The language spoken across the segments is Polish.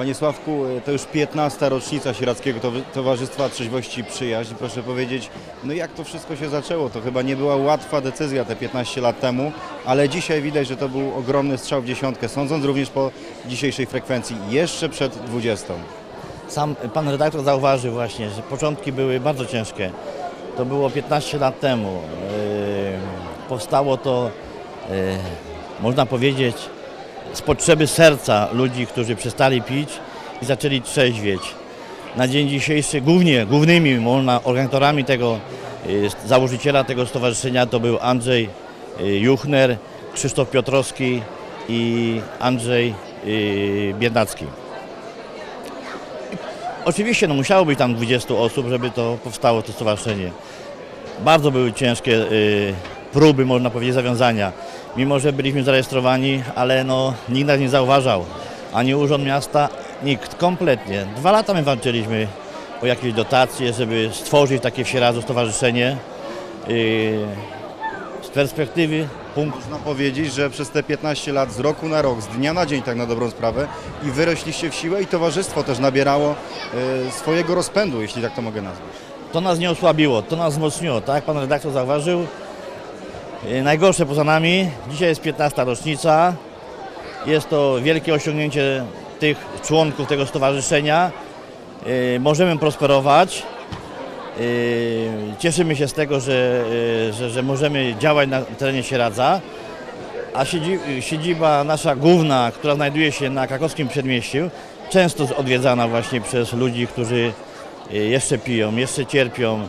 Panie Sławku, to już 15. rocznica Sieradzkiego Towa- Towarzystwa Trzeźwości i Przyjaźń. Proszę powiedzieć, no jak to wszystko się zaczęło? To chyba nie była łatwa decyzja te 15 lat temu, ale dzisiaj widać, że to był ogromny strzał w dziesiątkę, sądząc również po dzisiejszej frekwencji, jeszcze przed 20. Sam pan redaktor zauważył właśnie, że początki były bardzo ciężkie. To było 15 lat temu. Yy, Powstało to, yy, można powiedzieć, z potrzeby serca ludzi, którzy przestali pić i zaczęli trzeźwieć. Na dzień dzisiejszy głównie, głównymi organizatorami tego, yy, założyciela tego stowarzyszenia to był Andrzej yy, Juchner, Krzysztof Piotrowski i Andrzej yy, Biednacki. Oczywiście no, musiało być tam 20 osób, żeby to powstało, to stowarzyszenie. Bardzo były ciężkie y, próby, można powiedzieć, zawiązania. Mimo, że byliśmy zarejestrowani, ale no, nikt nas nie zauważał. Ani Urząd Miasta, nikt, kompletnie. Dwa lata my walczyliśmy o jakieś dotacje, żeby stworzyć takie w Sieradzu stowarzyszenie. Y, z perspektywy punkt Można powiedzieć, że przez te 15 lat, z roku na rok, z dnia na dzień tak na dobrą sprawę i wyrośliście w siłę i towarzystwo też nabierało e, swojego rozpędu, jeśli tak to mogę nazwać. To nas nie osłabiło, to nas wzmocniło, tak? Pan redaktor zauważył. Yy, Najgorsze poza nami. Dzisiaj jest 15. rocznica. Jest to wielkie osiągnięcie tych członków tego stowarzyszenia. Yy, Możemy prosperować. Yy, Cieszymy się z tego, że, że, że możemy działać na terenie Sieradza. A siedzi- siedziba nasza główna, która znajduje się na krakowskim przedmieściu, często odwiedzana właśnie przez ludzi, którzy y, jeszcze piją, jeszcze cierpią.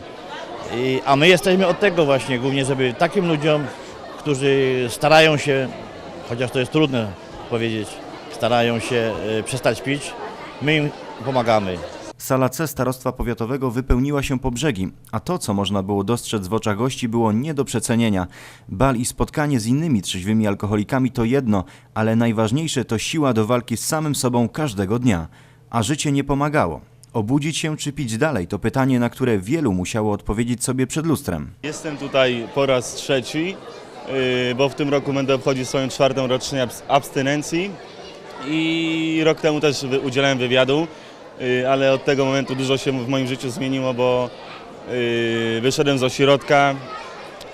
I, a my jesteśmy od tego właśnie głównie, żeby takim ludziom, którzy starają się, chociaż to jest trudne powiedzieć, starają się y, przestać pić, my im pomagamy. Sala C Starostwa Powiatowego wypełniła się po brzegi, a to, co można było dostrzec w oczach gości, było nie do przecenienia. Bal i spotkanie z innymi trzeźwymi alkoholikami to jedno, ale najważniejsze to siła do walki z samym sobą każdego dnia. A życie nie pomagało. Obudzić się czy pić dalej to pytanie, na które wielu musiało odpowiedzieć sobie przed lustrem. Jestem tutaj po raz trzeci, yy, bo w tym roku będę obchodził swoją czwartą rocznicę abs- abstynencji i rok temu też udzielałem wywiadu, yy, ale od tego momentu dużo się w moim życiu zmieniło, bo yy, wyszedłem z ośrodka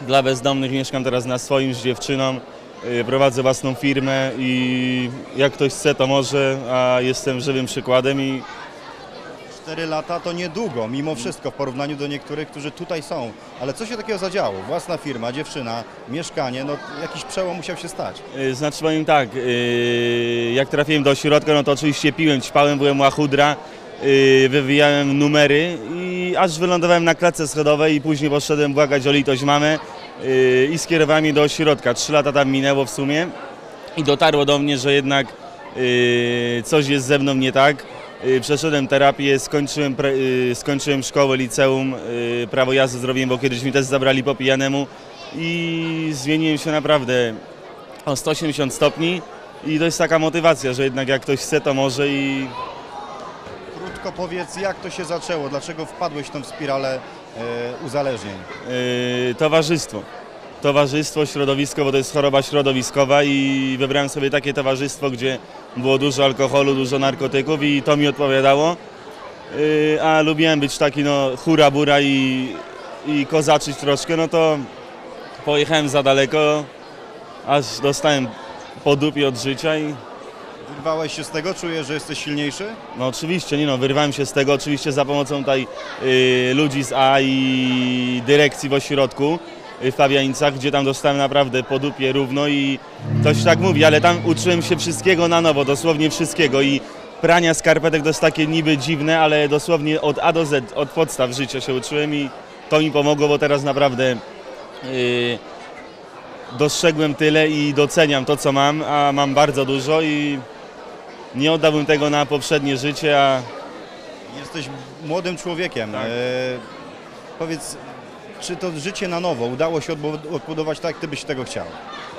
dla bezdomnych, mieszkam teraz na swoim z dziewczyną, prowadzę własną firmę i jak ktoś chce to może, a jestem żywym przykładem i 4 lata to niedługo, mimo wszystko, w porównaniu do niektórych, którzy tutaj są. Ale co się takiego zadziało? Własna firma, dziewczyna, mieszkanie, no jakiś przełom musiał się stać. Y, Znaczy powiem tak, y, jak trafiłem do ośrodka, no to oczywiście piłem, ćpałem, byłem łachudra, y, wywijałem numery i aż wylądowałem na klatce schodowej i później poszedłem błagać o litość mamę y, i skierowałem mnie do ośrodka. Trzy lata tam minęło w sumie i dotarło do mnie, że jednak coś jest ze mną nie tak. Y, Przeszedłem terapię, skończyłem, y, skończyłem szkołę, liceum, y, prawo jazdy zrobiłem, bo kiedyś mi też zabrali po pijanemu i zmieniłem się naprawdę o 180 stopni i to jest taka motywacja, że jednak jak ktoś chce, to może i Krótko powiedz, jak to się zaczęło, dlaczego wpadłeś w tą spiralę uzależnień? towarzystwo. Towarzystwo, środowisko, bo to jest choroba środowiskowa i wybrałem sobie takie towarzystwo, gdzie było dużo alkoholu, dużo narkotyków i to mi odpowiadało. Yy, a lubiłem być taki no hura bura i, i kozaczyć troszkę, no to pojechałem za daleko, aż dostałem po dupie od życia i Wyrwałeś się z tego, czujesz, że jesteś silniejszy? No oczywiście, nie no, wyrwałem się z tego oczywiście za pomocą tutaj y, ludzi z A i dyrekcji w ośrodku y, w Pawianicach, gdzie tam dostałem naprawdę po dupie równo i ktoś tak mówi, ale tam uczyłem się wszystkiego na nowo, dosłownie wszystkiego i prania skarpetek to jest takie niby dziwne, ale dosłownie od A do Z, od podstaw życia się uczyłem i to mi pomogło, bo teraz naprawdę y, dostrzegłem tyle i doceniam to, co mam, a mam bardzo dużo i nie oddałbym tego na poprzednie życie, a Jesteś młodym człowiekiem. Tak. E, powiedz, czy to życie na nowo udało się odbu- odbudować tak, jak byś tego chciał?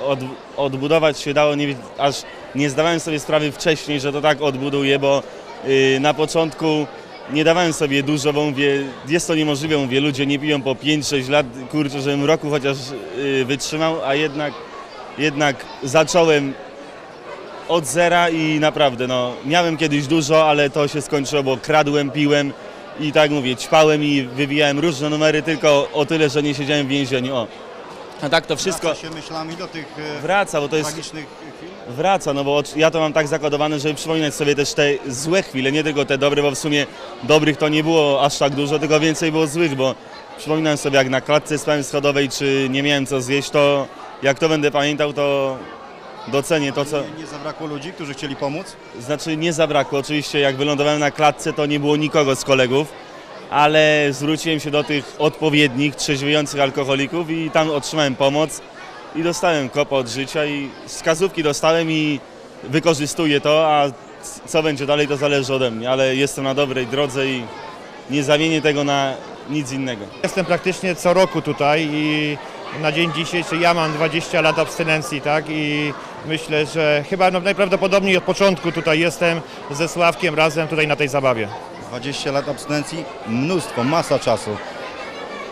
od, odbudować się dało, nie, aż nie zdawałem sobie sprawy wcześniej, że to tak odbuduję, bo y, na początku nie dawałem sobie dużo, bo mówię, jest to niemożliwe, mówię, ludzie nie piją po 5-6 lat, kurczę, żebym roku chociaż y, wytrzymał, a jednak, jednak zacząłem od zera i naprawdę, no, miałem kiedyś dużo, ale to się skończyło, bo kradłem, piłem i tak mówię, ćpałem i wywijałem różne numery tylko o tyle, że nie siedziałem w więzieniu. O. A tak to wszystko Wraca się myślami do tych e, wraca, bo to jest tragicznych chwil? wraca, no bo ja to mam tak zakodowane, żeby przypominać sobie też te złe chwile, nie tylko te dobre, bo w sumie dobrych to nie było aż tak dużo, tylko więcej było złych, bo przypominam sobie jak na klatce spałem schodowej, czy nie miałem co zjeść, to jak to będę pamiętał, to docenię to, co... Nie, nie zabrakło ludzi, którzy chcieli pomóc? Znaczy nie zabrakło, oczywiście jak wylądowałem na klatce, to nie było nikogo z kolegów, ale zwróciłem się do tych odpowiednich, trzeźwiejących alkoholików i tam otrzymałem pomoc i dostałem kopa od życia i wskazówki dostałem i wykorzystuję to, a co będzie dalej to zależy ode mnie, ale jestem na dobrej drodze i nie zamienię tego na nic innego. Jestem praktycznie co roku tutaj i na dzień dzisiejszy ja mam 20 lat abstynencji, tak? I myślę, że chyba no, najprawdopodobniej od początku tutaj jestem ze Sławkiem razem tutaj na tej zabawie. 20 lat abstynencji, mnóstwo, masa czasu.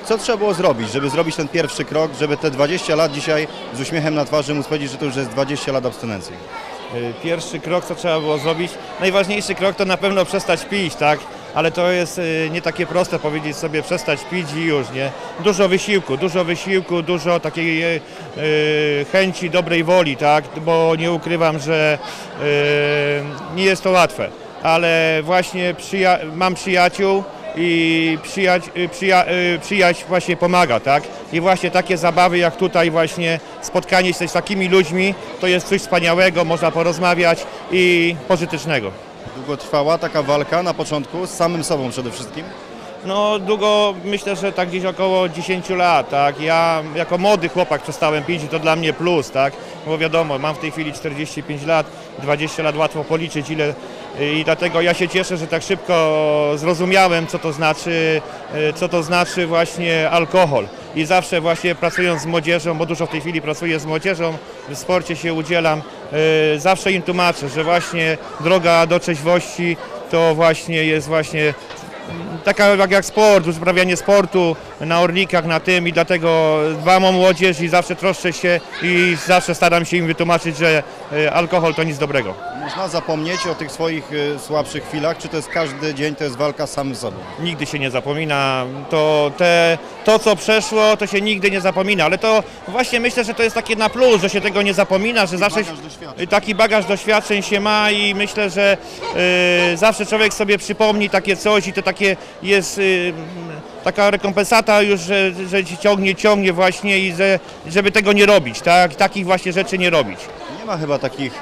Co trzeba było zrobić, żeby zrobić ten pierwszy krok, żeby te 20 lat dzisiaj z uśmiechem na twarzy móc powiedzieć, że to już jest 20 lat abstynencji? Y, Pierwszy krok, co trzeba było zrobić, najważniejszy krok to na pewno przestać pić, tak? Ale to jest y, nie takie proste powiedzieć sobie przestać pić i już, nie? Dużo wysiłku, dużo wysiłku, dużo takiej y, chęci, dobrej woli, tak? Bo nie ukrywam, że y, nie jest to łatwe, ale właśnie przyja- mam przyjaciół, i przyjać, y, przyja, przyjaźń właśnie pomaga, tak? I właśnie takie zabawy jak tutaj właśnie spotkanie się z takimi ludźmi to jest coś wspaniałego, można porozmawiać i pożytecznego. Długo trwała taka walka na początku z samym sobą przede wszystkim? No długo, myślę, że tak gdzieś około 10 lat, tak? Ja jako młody chłopak przestałem pić i to dla mnie plus, tak? Bo wiadomo, mam w tej chwili 45 lat, 20 lat łatwo policzyć ile i dlatego ja się cieszę, że tak szybko zrozumiałem, co to znaczy, e, co to znaczy właśnie alkohol. I zawsze właśnie pracując z młodzieżą, bo dużo w tej chwili pracuję z młodzieżą, w sporcie się udzielam, e, zawsze im tłumaczę, że właśnie droga do trzeźwości to właśnie jest właśnie taka jak, jak sport, uprawianie sportu na Orlikach, na tym i dlatego dbam o młodzież i zawsze troszczę się i zawsze staram się im wytłumaczyć, że e, alkohol to nic dobrego. Można zapomnieć o tych swoich e, słabszych chwilach, czy to jest każdy dzień, to jest walka z samym sobą? Nigdy się nie zapomina. To, te, to, co przeszło, to się nigdy nie zapomina, ale to właśnie myślę, że to jest takie na plus, że się tego nie zapomina, że zawsze bagaż doświadczeń. taki bagaż doświadczeń się ma i myślę, że e, zawsze człowiek sobie przypomni takie coś i to takie jest taka rekompensata już, że, że ci ciągnie, ciągnie właśnie i że, żeby tego nie robić, tak? takich właśnie rzeczy nie robić. Nie ma chyba takich,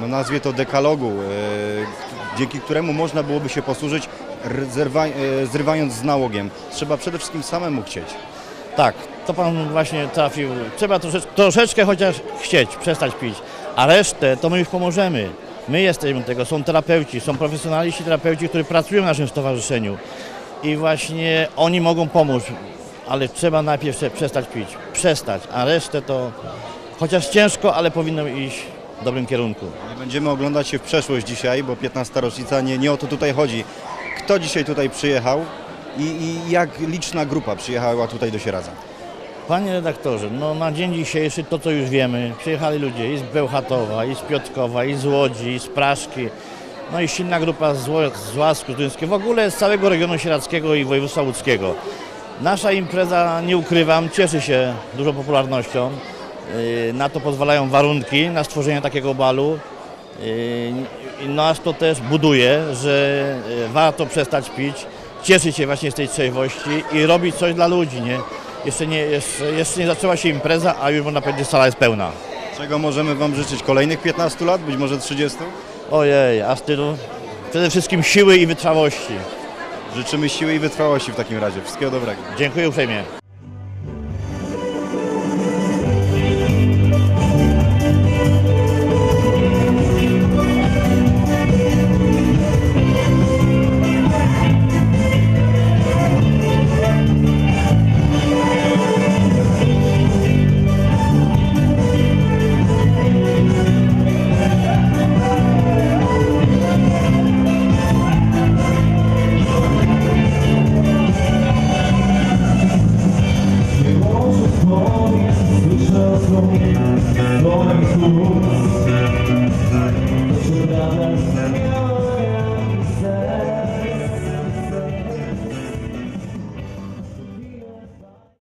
no nazwie to dekalogu, e, dzięki któremu można byłoby się posłużyć, e, zrywając z nałogiem. Trzeba przede wszystkim samemu chcieć. Tak, to pan właśnie trafił. Trzeba troszeczkę, troszeczkę chociaż chcieć, przestać pić, a resztę to my już pomożemy. My jesteśmy tego, są terapeuci, są profesjonaliści terapeuci, którzy pracują w naszym stowarzyszeniu i właśnie oni mogą pomóc, ale trzeba najpierw prze- przestać pić, przestać, a resztę to chociaż ciężko, ale powinno iść w dobrym kierunku. Będziemy oglądać się w przeszłość dzisiaj, bo 15 rocznica, nie, nie o to tutaj chodzi. Kto dzisiaj tutaj przyjechał i, i jak liczna grupa przyjechała tutaj do Sieradza? Panie redaktorze, no na dzień dzisiejszy to co już wiemy, przyjechali ludzie i z Bełchatowa, i z Piotrkowa, i z Łodzi, i z Praszki, no i silna grupa z, Ło- z Łasku Gdyńskiego, w ogóle z całego regionu sieradzkiego i województwa łódzkiego. Nasza impreza, nie ukrywam, cieszy się dużą popularnością. Yy, Na to pozwalają warunki na stworzenie takiego balu. Yy, I nas to też buduje, że yy, warto przestać pić, cieszyć się właśnie z tej trzeźwości i robić coś dla ludzi, nie? Jeszcze nie, jeszcze, jeszcze nie zaczęła się impreza, a już można powiedzieć, że sala jest pełna. Czego możemy Wam życzyć? Kolejnych 15 lat, być może 30? Ojej, a stylu przede wszystkim siły i wytrwałości. Życzymy siły i wytrwałości w takim razie. Wszystkiego dobrego. Dziękuję uprzejmie.